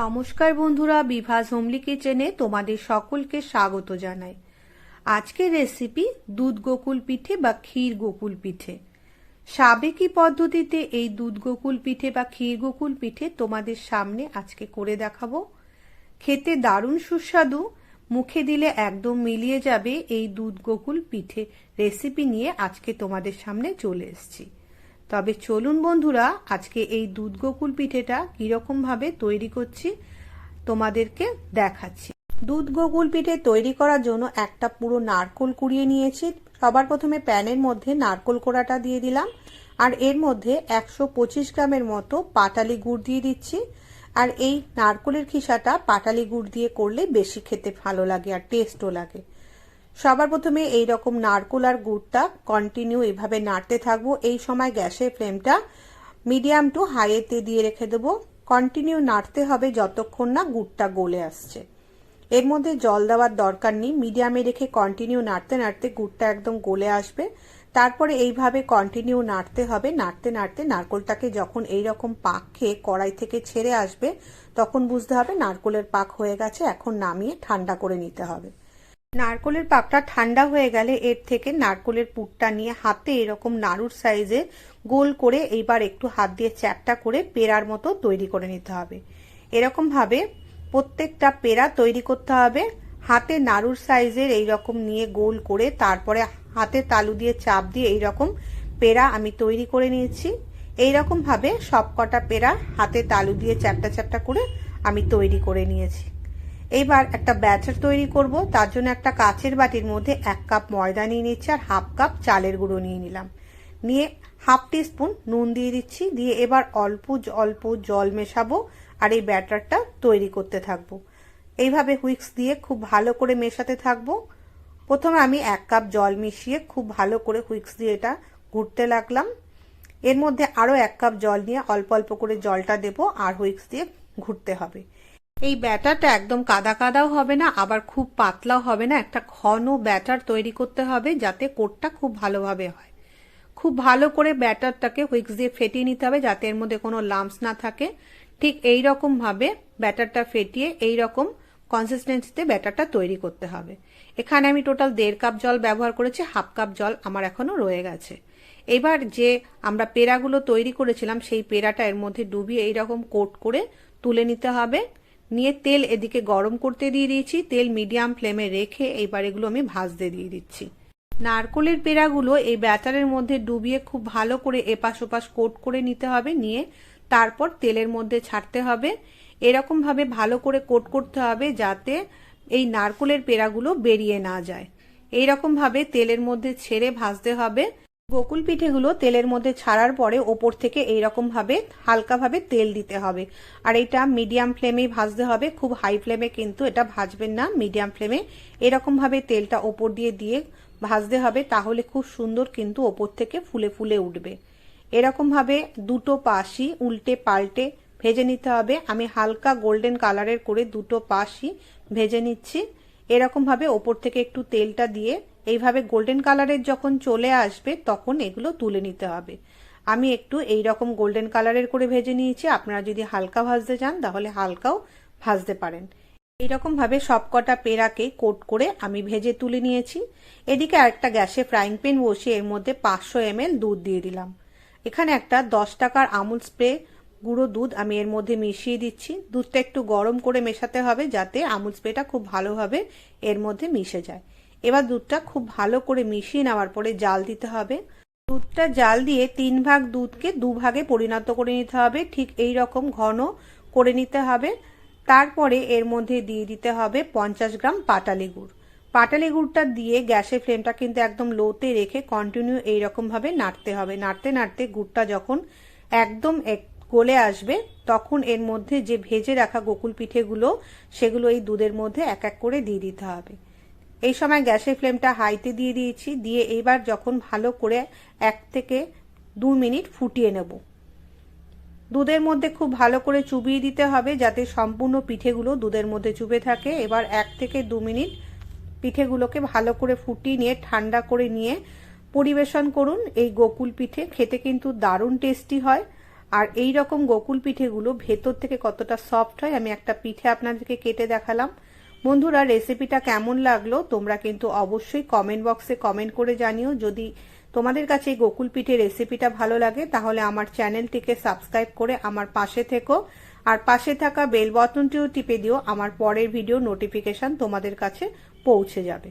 নমস্কার বন্ধুরা, বিভাস হোমলি কিচেনে তোমাদের সকলকে স্বাগত জানাই। আজকের রেসিপি দুধ গোকুল পিঠে বা ক্ষীর গোকুল পিঠে। সাবেকি পদ্ধতিতে এই দুধ গোকুল পিঠে বা ক্ষীর গোকুল পিঠে তোমাদের সামনে আজকে করে দেখাবো। খেতে দারুণ সুস্বাদু, মুখে দিলে একদম মিলিয়ে যাবে এই দুধ গোকুল পিঠে রেসিপি নিয়ে আজকে তোমাদের সামনে চলে এসেছি। তবে চলুন বন্ধুরা, আজকে এই দুধ গোকুল পিঠেটা কীরকম ভাবে তৈরি করছি তোমাদেরকে দেখাচ্ছি। দুধ গোকুল পিঠে তৈরি করার জন্য একটা পুরো নারকোল কুড়িয়ে নিয়েছি। সবার প্রথমে প্যানের মধ্যে নারকোল কোড়াটা দিয়ে দিলাম। আর এর মধ্যে একশো পঁচিশ গ্রামের মতো পাটালি গুড় দিয়ে দিচ্ছি। আর এই নারকোলের খিসাটা পাটালি গুড় দিয়ে করলে বেশি খেতে ভালো লাগে আর টেস্টও লাগে। সবার প্রথমে এই রকম নারকোল আর গুড়টা কন্টিনিউ এভাবে নাড়তে থাকব। এই সময় গ্যাসের ফ্লেমটা মিডিয়াম টু হাইতে দিয়ে রেখে দেবো। কন্টিনিউ নাড়তে হবে যতক্ষণ না গুড়টা গলে আসছে। এর মধ্যে জল দেওয়ার দরকার নেই। মিডিয়ামে রেখে কন্টিনিউ নাড়তে নাড়তে গুড়টা একদম গলে আসবে। তারপরে এইভাবে কন্টিনিউ নাড়তে হবে। নাড়তে নাড়তে নারকোলটাকে যখন এই রকম পাক খেয়ে কড়াই থেকে ছেড়ে আসবে, তখন বুঝতে হবে নারকোলের পাক হয়ে গেছে। এখন নামিয়ে ঠান্ডা করে নিতে হবে। নারকোলের পাকটা ঠান্ডা হয়ে গেলে এর থেকে নারকোলের পুরটা নিয়ে হাতে এরকম নাড়ুর সাইজে গোল করে এইবার একটু হাত দিয়ে চ্যাপটা করে পেরার মতো তৈরি করে নিতে হবে। এরকম ভাবে প্রত্যেকটা পেরা তৈরি করতে হবে। হাতে নাড়ুর সাইজের এই রকম নিয়ে গোল করে তারপরে হাতে তালু দিয়ে চাপ দিয়ে এই রকম আমি তৈরি করে নিয়েছি। এইরকম ভাবে সবকটা পেরা হাতে তালু দিয়ে চ্যাপটা চ্যাপটা করে আমি তৈরি করে নিয়েছি। এইবার একটা ব্যাটার তৈরি করব, তার জন্য একটা কাচের বাটির মধ্যে এক কাপ ময়দা নিয়ে নিচ্ছি আর হাফ কাপ চালের গুঁড়ো নিয়ে নিলাম। নিয়ে হাফ টিস্পুন নুন দিয়ে দিচ্ছি, দিয়ে এবার অল্প অল্প জল মেশাবো আর এই ব্যাটারটা তৈরি করতে থাকব। এইভাবে হুইক্স দিয়ে খুব ভালো করে মেশাতে থাকব। প্রথমে আমি এক কাপ জল মিশিয়ে খুব ভালো করে হুইক্স দিয়ে এটা ঘুরতে লাগলাম। এর মধ্যে আরও এক কাপ জল নিয়ে অল্প অল্প করে জলটা দেবো আর হুইক্স দিয়ে ঘুরতে হবে। এই ব্যাটারটা একদম কাদা কাদাও হবে না, আবার খুব পাতলাও হবে না। একটা ঘন ব্যাটার তৈরি করতে হবে যাতে কোটটা খুব ভালোভাবে হয়। খুব ভালো করে ব্যাটারটাকে হুইক্স দিয়ে ফেটিয়ে নিতে হবে যাতে এর মধ্যে কোনো লাম্পস না থাকে। ঠিক এই রকম ভাবে ব্যাটারটা ফেটিয়ে এই রকম কনসিস্টেন্সিতে ব্যাটারটা তৈরি করতে হবে। এখানে আমি টোটাল দেড় কাপ জল ব্যবহার করেছি হাফ কাপ জল আমার এখনও রয়ে গেছে। এবার যে আমরা পেড়াগুলো তৈরি করেছিলাম, সেই পেড়াটা এর মধ্যে ডুবিয়ে এইরকম কোট করে তুলে নিতে হবে। নিয়ে তেল এদিকে গরম করতে দিয়ে দিয়েছি। তেল মিডিয়াম ফ্লেমে রেখে এইবার এগুলো আমি ভাজতে দিয়ে দিচ্ছি। নারকলের পেড়াগুলো এই ব্যাটারের মধ্যে ডুবিয়ে খুব ভালো করে এপাশ ওপাশ কোট করে নিতে হবে। নিয়ে তারপর তেলের মধ্যে ছাড়তে হবে। এরকম ভাবে ভালো করে কোট করতে হবে যাতে এই নারকলের পেড়াগুলো বেরিয়ে না যায়। এইরকম ভাবে তেলের মধ্যে ছেড়ে ভাজতে হবে। গোকুল পিঠেগুলো তেলের মধ্যে ছাড়ার পরে ওপর থেকে এইরকম ভাবে হালকাভাবে তেল দিতে হবে। আর এটা মিডিয়াম ফ্লেমেই ভাজতে হবে। খুব হাই ফ্লেমে কিন্তু এটা ভাজবেন না, মিডিয়াম ফ্লেমে। এরকম ভাবে তেলটা ওপর দিয়ে দিয়ে ভাজতে হবে তাহলে খুব সুন্দর কিন্তু ওপর থেকে ফুলে ফুলে উঠবে। এরকম ভাবে দুটো পাশই উল্টে পাল্টে ভেজে নিতে হবে। আমি হালকা গোল্ডেন কালারের করে দুটো পাশই ভেজে নিচ্ছি। এরকম ভাবে ওপর থেকে একটু তেলটা দিয়ে এইভাবে গোল্ডেন কালারের যখন চলে আসবে, তখন এগুলো তুলে নিতে হবে। আমি একটু এই রকম গোল্ডেন কালারের করে ভেজে নিয়েছি। আপনারা যদি হালকা ভাজতে চান, তাহলে হালকাও ভাজতে পারেন। এইরকম ভাবে সবকটা পেড়াকে কোট করে আমি ভেজে তুলে নিয়েছি। এদিকে আরেকটা গ্যাসে ফ্রাইং প্যান বসিয়ে এর মধ্যে পাঁচশো এম দুধ দিয়ে দিলাম। এখানে একটা দশ টাকার আমুল স্প্রে গুঁড়ো দুধ আমি এর মধ্যে মিশিয়ে দিচ্ছি। দুধটা একটু গরম করে মেশাতে হবে যাতে আমুল স্প্রেটা খুব ভালোভাবে এর মধ্যে মিশে যায়। এবার দুধটা খুব ভালো করে মিশিয়ে নেওয়ার পরে জাল দিতে হবে। দুধটা জাল দিয়ে তিন ভাগ দুধকে দু ভাগে পরিণত করে নিতে হবে। ঠিক এই রকম ঘন করে নিতে হবে। তারপরে এর মধ্যে দিয়ে দিতে হবে পঞ্চাশ গ্রাম পাটালি গুড় পাটালি গুড়টা দিয়ে গ্যাসের ফ্লেমটা কিন্তু একদম লোতে রেখে কন্টিনিউ এইরকমভাবে নাড়তে হবে। নাড়তে নাড়তে গুড়টা যখন একদম গলে আসবে, তখন এর মধ্যে যে ভেজে রাখা গোকুল পিঠেগুলো, সেগুলো এই দুধের মধ্যে এক এক করে দিয়ে দিতে হবে। এই সময় গ্যাসের ফ্লেমটা হাইতে দিয়ে দিয়েছি, দিয়ে এইবার যখন ভালো করে এক থেকে দু মিনিট ফুটিয়ে নেব। দুধের মধ্যে খুব ভালো করে চুবিয়ে দিতে হবে, যাতে সম্পূর্ণ পিঠেগুলো দুধের মধ্যে চুবে থাকে। এবার এক থেকে দু মিনিট পিঠেগুলোকে ভালো করে ফুটিয়ে নিয়ে, ঠান্ডা করে নিয়ে পরিবেশন করুন। এই গোকুল পিঠে খেতে কিন্তু দারুণ টেস্টি হয়। আর এই রকম গোকুল পিঠেগুলো ভেতর থেকে কতটা সফট হয়, আমি একটা পিঠে আপনাদেরকে কেটে দেখালাম। বন্ধুরা রেসিপিটা কেমন লাগল তোমরা কিন্তু অবশ্যই কমেন্ট বক্সে কমেন্ট করে জানিও। যদি তোমাদের কাছে গোকুল পিঠে রেসিপিটা ভালো লাগে, তাহলে আমার চ্যানেলটিকে সাবস্ক্রাইব করে আমার পাশে থেকো। আর পাশে থাকা বেল বটনটিও টিপে দিও, আমার পরের ভিডিও নোটিফিকেশন তোমাদের কাছে পৌঁছে যাবে।